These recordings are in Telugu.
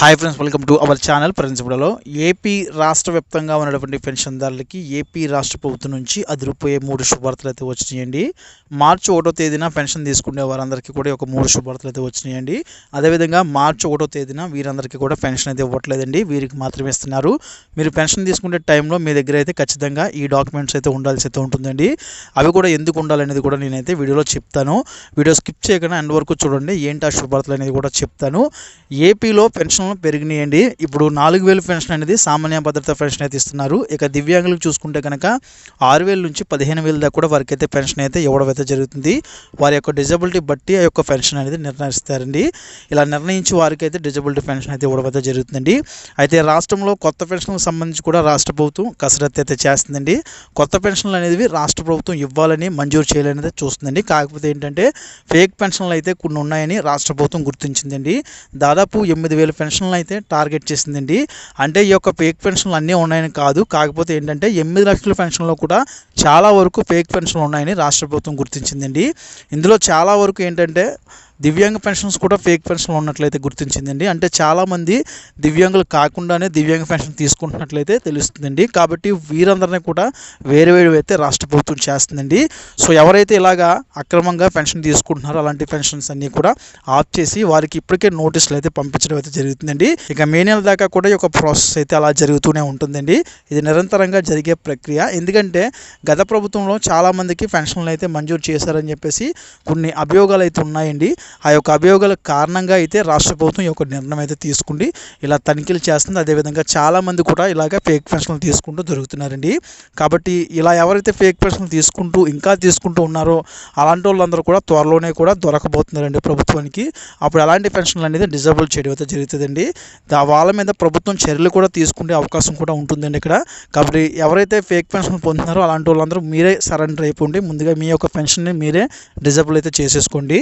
Hi friends welcome to our channel ప్రిన్సిపల్లో AP రాష్ట్ర వ్యాప్తంగా ఉన్నటువంటి పెన్షన్దారులకి ఏపీ రాష్ట్ర ప్రభుత్వం నుంచి అదిరిపోయే మూడు శుభార్తలు అయితే వచ్చినాయండి. మార్చి ఒకటో తేదీన పెన్షన్ తీసుకునే వారందరికీ కూడా ఒక మూడు శుభార్తలు అయితే వచ్చినాయండి. అదేవిధంగా మార్చి ఒకటో తేదీన వీరందరికీ కూడా పెన్షన్ అయితే ఇవ్వట్లేదండి. వీరికి మాత్రమే ఇస్తున్నారు. మీరు పెన్షన్ తీసుకునే టైంలో మీ దగ్గర అయితే ఖచ్చితంగా ఈ డాక్యుమెంట్స్ అయితే ఉండాల్సి అయితే ఉంటుందండి. అవి కూడా ఎందుకు ఉండాలనేది కూడా నేనైతే వీడియోలో చెప్తాను. వీడియో స్కిప్ చేయకుండా ఎండ్ వరకు చూడండి. ఏంటి ఆ శుభార్తలు అనేది కూడా చెప్తాను. ఏపీలో పెన్షన్ పెరిగినాయండి. ఇప్పుడు నాలుగు వేలు పెన్షన్ అనేది సామాన్య భద్రత పెన్షన్ అయితే ఇస్తున్నారు. ఇక దివ్యాంగులకు చూసుకుంటే కనుక ఆరు వేల నుంచి పదిహేను వేల దాకా కూడా వారికి అయితే పెన్షన్ అయితే ఇవ్వడం అయితే జరుగుతుంది. వారి యొక్క డిజబిలిటీ బట్టి ఆ యొక్క పెన్షన్ అనేది నిర్ణయిస్తారండి. ఇలా నిర్ణయించి వారికి అయితే డిజబిలిటీ పెన్షన్ అయితే ఇవ్వడం అయితే జరుగుతుందండి. అయితే రాష్ట్రంలో కొత్త పెన్షన్లకు సంబంధించి కూడా రాష్ట్ర ప్రభుత్వం కసరత్తు అయితే చేస్తుందండి. కొత్త పెన్షన్లు అనేవి రాష్ట్ర ప్రభుత్వం ఇవ్వాలని మంజూరు చేయాలనేది చూస్తుందండి. కాకపోతే ఏంటంటే ఫేక్ పెన్షన్లు అయితే కొన్ని ఉన్నాయని రాష్ట్ర ప్రభుత్వం గుర్తించిందండి. దాదాపు ఎనిమిది వేల పెన్షన్ పెన్షన్లు అయితే టార్గెట్ చేసిందండి. అంటే ఈ యొక్క పేక్ పెన్షన్లు అన్నీ ఉన్నాయని కాదు. కాకపోతే ఏంటంటే ఎనిమిది లక్షల పెన్షన్లో కూడా చాలా వరకు పేక్ పెన్షన్లు ఉన్నాయని రాష్ట్ర ప్రభుత్వం గుర్తించిందండి. ఇందులో చాలా వరకు ఏంటంటే దివ్యాంగ పెన్షన్స్ కూడా ఫేక్ పెన్షన్లు ఉన్నట్లయితే గుర్తించిందండి. అంటే చాలామంది దివ్యాంగులు కాకుండానే దివ్యాంగ పెన్షన్ తీసుకుంటున్నట్లయితే తెలుస్తుందండి. కాబట్టి వీరందరినీ కూడా వేరే వేరు అయితే రాష్ట్ర ప్రభుత్వం చేస్తుందండి. సో ఎవరైతే ఇలాగా అక్రమంగా పెన్షన్ తీసుకుంటున్నారో అలాంటి పెన్షన్స్ అన్నీ కూడా ఆఫ్ చేసి వారికి ఇప్పటికే నోటీసులు అయితే పంపించడం అయితే జరుగుతుందండి. ఇక మే నెల దాకా కూడా ఈ యొక్క ప్రాసెస్ అయితే అలా జరుగుతూనే ఉంటుందండి. ఇది నిరంతరంగా జరిగే ప్రక్రియ. ఎందుకంటే గత ప్రభుత్వంలో చాలామందికి పెన్షన్లు అయితే మంజూరు చేశారని చెప్పేసి కొన్ని అభియోగాలు అయితే ఉన్నాయండి. ఆ యొక్క అభియోగాల కారణంగా అయితే రాష్ట్ర ప్రభుత్వం ఈ యొక్క నిర్ణయం అయితే తీసుకుండి ఇలా తనిఖీలు చేస్తుంది. అదేవిధంగా చాలామంది కూడా ఇలాగ ఫేక్ పెన్షన్లు తీసుకుంటూ దొరుకుతున్నారండి. కాబట్టి ఇలా ఎవరైతే ఫేక్ పెన్షన్లు తీసుకుంటూ ఇంకా తీసుకుంటూ ఉన్నారో అలాంటి వాళ్ళందరూ కూడా త్వరలోనే కూడా దొరకబోతున్నారండి ప్రభుత్వానికి. అప్పుడు అలాంటి పెన్షన్లు అనేది డిజబుల్ చేయడం అయితే జరుగుతుందండి. దా వాళ్ళ మీద ప్రభుత్వం చర్యలు కూడా తీసుకునే అవకాశం కూడా ఉంటుందండి ఇక్కడ. కాబట్టి ఎవరైతే ఫేక్ పెన్షన్ పొందుతున్నారో అలాంటి వాళ్ళందరూ మీరే సరెండర్ అయిపోండి. ముందుగా మీ యొక్క పెన్షన్ని మీరే డిజబుల్ అయితే చేసేసుకోండి.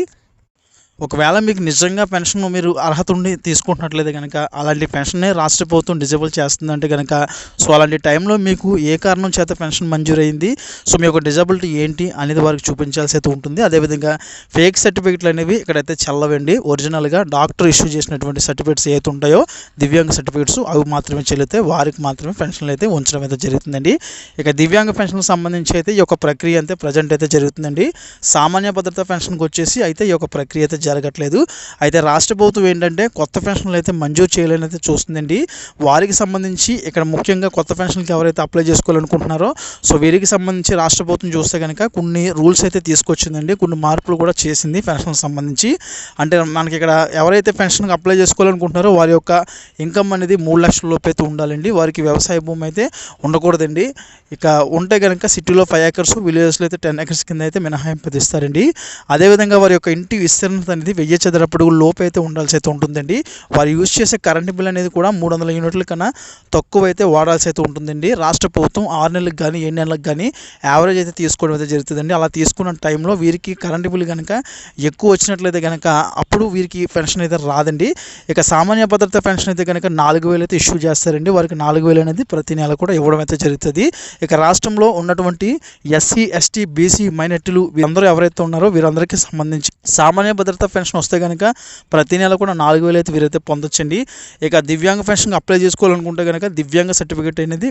ఒకవేళ మీకు నిజంగా పెన్షన్ మీరు అర్హత ఉండి తీసుకుంటున్నట్లయితే కనుక అలాంటి పెన్షన్నే రాష్ట్ర ప్రభుత్వం డిజేబుల్ చేస్తుందంటే కనుక సో అలాంటి టైంలో మీకు ఏ కారణం చేత పెన్షన్ మంజూరైంది? సో మీ యొక్క డిజబిలిటీ ఏంటి అనేది వారికి చూపించాల్సి అయితే ఉంటుంది. అదేవిధంగా ఫేక్ సర్టిఫికెట్లు అనేవి ఇక్కడైతే చల్లవండి. ఒరిజినల్గా డాక్టర్ ఇష్యూ చేసినటువంటి సర్టిఫికేట్స్ ఏవైతే ఉంటాయో దివ్యాంగ సర్టిఫికేట్స్ అవి మాత్రమే చెల్లితే వారికి మాత్రమే పెన్షన్లు అయితే ఉంచడం అయితే జరుగుతుందండి. ఇక దివ్యాంగ పెన్షన్కి సంబంధించి అయితే ఈ యొక్క ప్రక్రియ అయితే ప్రజెంట్ అయితే జరుగుతుందండి. సామాన్య భద్రత పెన్షన్కి వచ్చేసి అయితే ఈ యొక్క ప్రక్రియ అయితే జరగట్లేదు. అయితే రాష్ట్ర ప్రభుత్వం ఏంటంటే కొత్త పెన్షన్లు అయితే మంజూరు చేయాలని అయితే చూస్తుందండి. వారికి సంబంధించి ఇక్కడ ముఖ్యంగా కొత్త పెన్షన్కి ఎవరైతే అప్లై చేసుకోవాలనుకుంటున్నారో సో వీరికి సంబంధించి రాష్ట్ర ప్రభుత్వం చూస్తే కనుక కొన్ని రూల్స్ అయితే తీసుకొచ్చిందండి. కొన్ని మార్పులు కూడా చేసింది పెన్షన్కి సంబంధించి. అంటే మనకి ఇక్కడ ఎవరైతే పెన్షన్కి అప్లై చేసుకోవాలనుకుంటున్నారో వారి యొక్క ఇన్కమ్ అనేది మూడు లక్షల లోపు అయితే ఉండాలండి. వారికి వ్యవసాయ భూమి అయితే ఉండకూడదండి. ఇక ఉంటే కనుక సిటీలో ఫైవ్ ఏకర్స్ విలేజెస్లో అయితే టెన్ ఏకర్స్ కింద అయితే మినహాయింపు ఇస్తారండి. అదేవిధంగా వారి యొక్క ఇంటి విస్తీర్ణత అనేది వెయ్యి చదరపడుగు లోపు అయితే ఉండాల్సి అయితే ఉంటుందండి. వారు యూజ్ చేసే కరెంట్ బిల్ అనేది కూడా మూడు వందల యూనిట్ల కన్నా తక్కువ అయితే వాడాల్సి అయితే ఉంటుందండి. రాష్ట్ర ప్రభుత్వం ఆరు నెలలకు కానీ ఏడు నెలలకు కానీ యావరేజ్ అయితే తీసుకోవడం అయితే జరుగుతుందండి. అలా తీసుకున్న టైంలో వీరికి కరెంట్ బిల్ కనుక ఎక్కువ వచ్చినట్లయితే కనుక అప్పుడు వీరికి పెన్షన్ అయితే రాదండి. ఇక సామాన్య భద్రత పెన్షన్ అయితే కనుక నాలుగు వేలు అయితే ఇష్యూ చేస్తారండి. వారికి నాలుగు వేలు అనేది ప్రతి నెల కూడా ఇవ్వడం అయితే జరుగుతుంది. ఇక రాష్ట్రంలో ఉన్నటువంటి ఎస్సీ ఎస్టీ బీసీ మైనార్టీలు వీరందరూ ఎవరైతే ఉన్నారో వీరందరికీ సంబంధించి సామాన్య భద్రత పెన్షన్ వస్తే కనుక ప్రతి నెల కూడా నాలుగు వేలు అయితే వీరైతే పొందొచ్చండి. ఇక దివ్యాంగ పెన్షన్ అప్లై చేసుకోవాలనుకుంటే కనుక దివ్యాంగ సర్టిఫికేట్ అనేది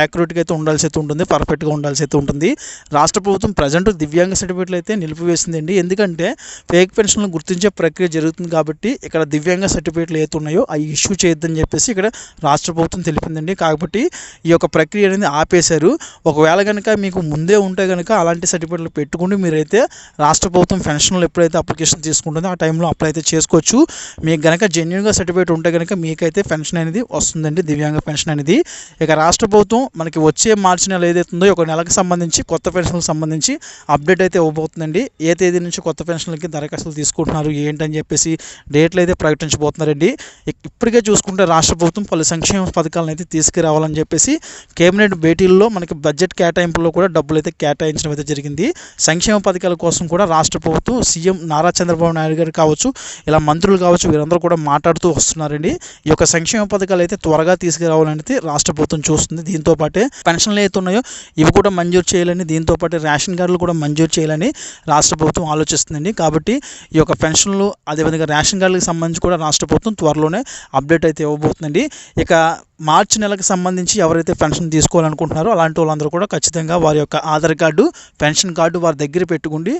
యాక్యురేట్గా అయితే ఉండాల్సి అయితే ఉంటుంది పర్ఫెక్ట్గా ఉండాల్సి అయితే ఉంటుంది. రాష్ట్ర ప్రభుత్వం ప్రజెంట్ దివ్యాంగ సర్టిఫికేట్లు అయితే నిలిపివేసిందండి. ఎందుకంటే ఫేక్ పెన్షన్లు గుర్తించే ప్రక్రియ జరుగుతుంది కాబట్టి ఇక్కడ దివ్యాంగ సర్టిఫికేట్లు ఏవైతే ఉన్నాయో అవి ఇష్యూ చేయొద్దని చెప్పేసి ఇక్కడ రాష్ట్ర ప్రభుత్వం తెలిపిందండి. కాబట్టి ఈ యొక్క ప్రక్రియ అనేది ఆపేశారు. ఒకవేళ కనుక మీకు ముందే ఉంటే కనుక అలాంటి సర్టిఫికేట్లు పెట్టుకుని మీరైతే రాష్ట్ర ప్రభుత్వం పెన్షన్లు ఎప్పుడైతే అప్లికేషన్ ఉంటుంది. ఆ టైంలో అప్లై అయితే చేసుకోవచ్చు. మీకు కనుక జెన్యున్గా సర్టిఫికేట్ ఉంటే కనుక మీకైతే పెన్షన్ అనేది వస్తుందండి. దివ్యాంగ పెన్షన్ అనేది. ఇక రాష్ట్ర ప్రభుత్వం మనకి వచ్చే మార్చి నెల ఏదైతే ఉందో ఒక నెలకు సంబంధించి కొత్త పెన్షన్లకు సంబంధించి అప్డేట్ అయితే ఇవ్వబోతుందండి. ఏ తేదీ నుంచి కొత్త పెన్షన్లకి దరఖాస్తులు తీసుకుంటున్నారు ఏంటని చెప్పేసి డేట్లు అయితే ప్రకటించబోతున్నారండి. ఇప్పటికే చూసుకుంటే రాష్ట్ర ప్రభుత్వం పలు సంక్షేమ పథకాలను అయితే తీసుకురావాలని చెప్పేసి కేబినెట్ భేటీల్లో మనకి బడ్జెట్ కేటాయింపులో కూడా డబ్బులు అయితే కేటాయించడం అయితే జరిగింది. సంక్షేమ పథకాల కోసం కూడా రాష్ట్ర ప్రభుత్వం సీఎం నారా చంద్రబాబు నాయుడు నాయుడు గారు కావచ్చు ఇలా మంత్రులు కావచ్చు వీరందరూ కూడా మాట్లాడుతూ వస్తున్నారండి. ఈ యొక్క సంక్షేమ పథకాలు అయితే త్వరగా తీసుకురావాలని రాష్ట్ర ప్రభుత్వం చూస్తుంది. దీంతో పాటే పెన్షన్లు అయితే ఉన్నాయో ఇవి కూడా మంజూరు చేయాలని దీంతో పాటు రేషన్ కార్డులు కూడా మంజూరు చేయాలని రాష్ట్ర ప్రభుత్వం ఆలోచిస్తుందండి. కాబట్టి ఈ యొక్క పెన్షన్లు అదేవిధంగా రేషన్ కార్డులకు సంబంధించి కూడా రాష్ట్ర ప్రభుత్వం త్వరలోనే అప్డేట్ అయితే ఇవ్వబోతుందండి. ఇక మార్చి నెలకు సంబంధించి ఎవరైతే పెన్షన్ తీసుకోవాలనుకుంటున్నారో అలాంటి వాళ్ళందరూ కూడా ఖచ్చితంగా వారి యొక్క ఆధార్ కార్డు పెన్షన్ కార్డు వారి దగ్గర పెట్టుకుండి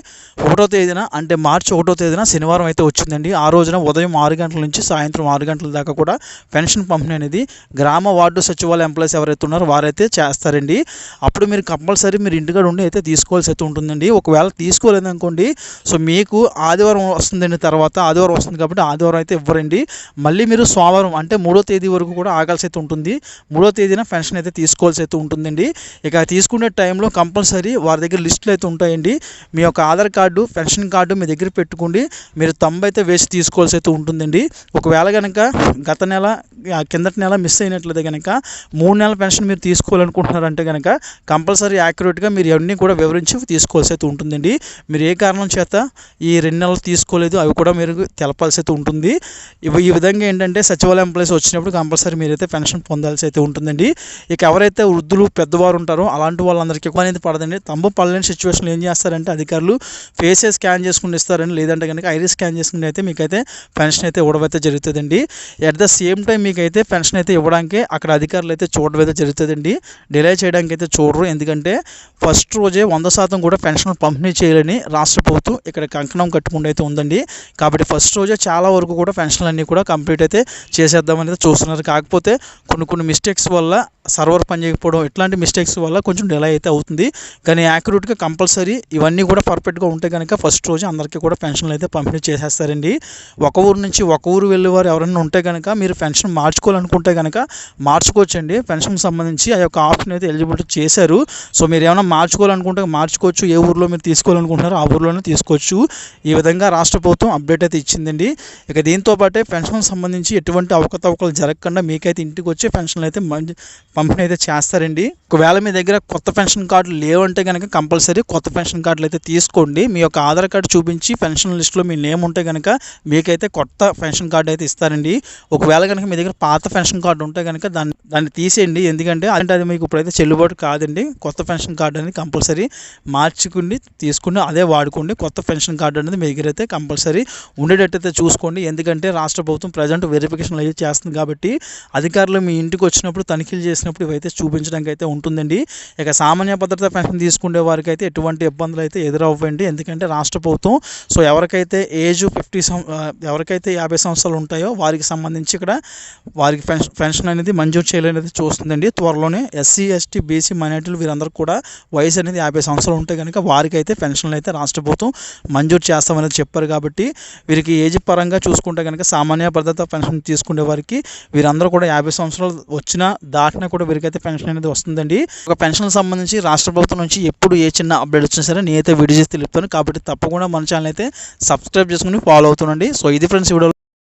ఒకటో తేదీన అంటే మార్చి ఒకటో తేదీన శనివారం అయితే వచ్చిందండి. ఆ రోజున ఉదయం ఆరు గంటల నుంచి సాయంత్రం ఆరు గంటల దాకా కూడా పెన్షన్ పంపిణీ అనేది గ్రామ వార్డు సచివాలయ ఎంప్లాయీస్ ఎవరైతే ఉన్నారో వారైతే చేస్తారండి. అప్పుడు మీరు కంపల్సరీ మీరు ఇంటికాడ ఉండి అయితే తీసుకోవాల్సి అయితే ఉంటుందండి. ఒకవేళ తీసుకోలేదనుకోండి సో మీకు ఆదివారం వస్తుందండి తర్వాత ఆదివారం వస్తుంది కాబట్టి ఆదివారం అయితే ఇవ్వరండి. మళ్ళీ మీరు సోమవారం అంటే మూడో తేదీ వరకు కూడా ఆగాల్సి అయితే ఉంటుంది. మూడో తేదీన పెన్షన్ అయితే తీసుకోవాల్సి అయితే ఉంటుందండి. ఇక తీసుకునే టైంలో కంపల్సరీ వారి దగ్గర లిస్టులు అయితే ఉంటాయండి. మీ యొక్క ఆధార్ కార్డు పెన్షన్ కార్డు మీ దగ్గర పెట్టుకోండి. మీరు తొంభై అయితే వేసి తీసుకోవాల్సి అయితే ఉంటుందండి. ఒకవేళ కనుక గత నెల కిందటి నెల మిస్ అయినట్లయితే కనుక మూడు నెలల పెన్షన్ మీరు తీసుకోవాలనుకుంటున్నారంటే కనుక కంపల్సరీ యాక్యురేట్గా మీరు అన్నీ కూడా వివరించి తీసుకోవాల్సి అయితే ఉంటుందండి. మీరు ఏ కారణం చేత ఈ రెండు నెలలు తీసుకోలేదు అవి కూడా మీరు తెలపాల్సి అయితే ఉంటుంది. ఇవి ఈ విధంగా ఏంటంటే సచివాలయం ఎంప్లాయీస్ వచ్చినప్పుడు కంపల్సరీ మీరైతే పెన్షన్ పొందాల్సి అయితే ఉంటుందండి. ఇక ఎవరైతే వృద్ధులు పెద్దవారు ఉంటారో అలాంటి వాళ్ళందరికీ ఎక్కువ అనేది పడదండి. తంబు పడలేని సిచ్యువేషన్లో ఏం చేస్తారంటే అధికారులు ఫేసే స్కాన్ చేసుకుని ఇస్తారని లేదంటే కనుక ఐరీ స్కాన్ చేసుకుని అయితే మీకైతే పెన్షన్ అయితే ఇవ్వడం అయితే జరుగుతుందండి. అట్ ద సేమ్ టైం మీకైతే పెన్షన్ అయితే ఇవ్వడానికి అక్కడ అధికారులు అయితే చూడడం అయితే జరుగుతుందండి. డిలే చేయడానికి అయితే చూడరు. ఎందుకంటే ఫస్ట్ రోజే వంద శాతం కూడా పెన్షన్ పంపిణీ చేయాలని రాష్ట్ర ప్రభుత్వం ఇక్కడ కంకణం కట్టుకుండా అయితే ఉందండి. కాబట్టి ఫస్ట్ రోజే చాలా వరకు కూడా పెన్షన్లు అన్నీ కూడా కంప్లీట్ అయితే చేసేద్దామని చూస్తున్నారు. కాకపోతే కొన్ని కొన్ని మిస్టేక్స్ వల్ల సర్వర్ పనిచేయకపోవడం ఇట్లాంటి మిస్టేక్స్ వల్ల కొంచెం డిలే అయితే అవుతుంది. కానీ యాక్యురేట్గా కంపల్సరీ ఇవన్నీ కూడా పర్ఫెక్ట్గా ఉంటే కనుక ఫస్ట్ రోజు అందరికీ కూడా పెన్షన్లు అయితే పంపిణీ చేసేస్తారండి. ఒక ఊరు నుంచి ఒక ఊరు వెళ్ళేవారు ఎవరైనా ఉంటే కనుక మీరు పెన్షన్ మార్చుకోవాలనుకుంటే కనుక మార్చుకోవచ్చండి. పెన్షన్కి సంబంధించి ఆ యొక్క ఆప్షన్ అయితే ఎలిజిబిలిటీ చేశారు. సో మీరు ఏమైనా మార్చుకోవాలనుకుంటే మార్చుకోవచ్చు. ఏ ఊర్లో మీరు తీసుకోవాలనుకుంటున్నారో ఆ ఊర్లోనే తీసుకోవచ్చు. ఈ విధంగా రాష్ట్ర ప్రభుత్వం అప్డేట్ అయితే ఇచ్చిందండి. ఇక దీంతో పాటే పెన్షన్కి సంబంధించి ఎటువంటి అవకతవకలు జరగకుండా మీకైతే ఇంటికి వచ్చే పెన్షన్లు అయితే మంచి పంపిణీ అయితే చేస్తారండి. ఒకవేళ మీ దగ్గర కొత్త పెన్షన్ కార్డులు లేవంటే కనుక కంపల్సరీ కొత్త పెన్షన్ కార్డులు అయితే తీసుకోండి. మీ యొక్క ఆధార్ కార్డు చూపించి పెన్షన్ లిస్ట్లో మీ నేమ్ ఉంటే కనుక మీకైతే కొత్త పెన్షన్ కార్డు అయితే ఇస్తారండి. ఒకవేళ కనుక మీ దగ్గర పాత పెన్షన్ కార్డు ఉంటే కనుక దాన్ని దాన్ని తీసేయండి. ఎందుకంటే అంటే అది మీకు ఇప్పుడైతే చెల్లుబాటు కాదండి. కొత్త పెన్షన్ కార్డు అనేది కంపల్సరీ మార్చుకుని తీసుకుని అదే వాడుకోండి. కొత్త పెన్షన్ కార్డు అనేది మీ దగ్గర అయితే కంపల్సరీ ఉండేటట్టయితే చూసుకోండి. ఎందుకంటే రాష్ట్ర ప్రభుత్వం ప్రజెంట్ వెరిఫికేషన్ అయితే చేస్తుంది కాబట్టి అధికారులు మీ ఇంటికి వచ్చినప్పుడు తనిఖీలు చేసినప్పుడు ఇవైతే చూపించడానికి అయితే ఉంటుందండి. ఇక సామాన్య భద్రత పెన్షన్ తీసుకునే వారికి అయితే ఎటువంటి ఇబ్బందులు అయితే ఎదురవ్వండి. ఎందుకంటే రాష్ట్ర ప్రభుత్వం సో ఎవరికైతే ఏజ్ ఫిఫ్టీ సం ఎవరికైతే యాభై సంవత్సరాలు ఉంటాయో వారికి సంబంధించి ఇక్కడ వారికి పెన్షన్ పెన్షన్ అనేది మంజూరు చేయాలనేది చూస్తుందండి. త్వరలోనే ఎస్సీ ఎస్టీ బీసీ మైనార్టీలు వీరందరూ కూడా వయసు అనేది యాభై సంవత్సరాలు ఉంటే కనుక వారికి అయితే పెన్షన్లు అయితే రాష్ట్ర ప్రభుత్వం మంజూరు చేస్తామనేది చెప్పారు కాబట్టి వీరికి ఏజ్ పరంగా చూసుకుంటే కనుక సామాన్య భద్రత పెన్షన్ తీసుకునే వారికి వీరందరూ కూడా యాభై సంవత్సరాలు సంవత్సరాలు వచ్చినా దాటినా కూడా వీరికైతే పెన్షన్ అనేది వస్తుందండి. ఒక పెన్షన్ సంబంధించి రాష్ట్ర ప్రభుత్వం నుంచి ఎప్పుడు ఏ చిన్న అప్డేట్ వచ్చినా సరే నేనైతే వీడియో చేసి తెలుపుతాను. కాబట్టి తప్పకుండా మన ఛానల్ అయితే సబ్స్క్రైబ్ చేసుకుని ఫాలో అవుతుండండి. సో ఇది ఫ్రెండ్స్ వీడియో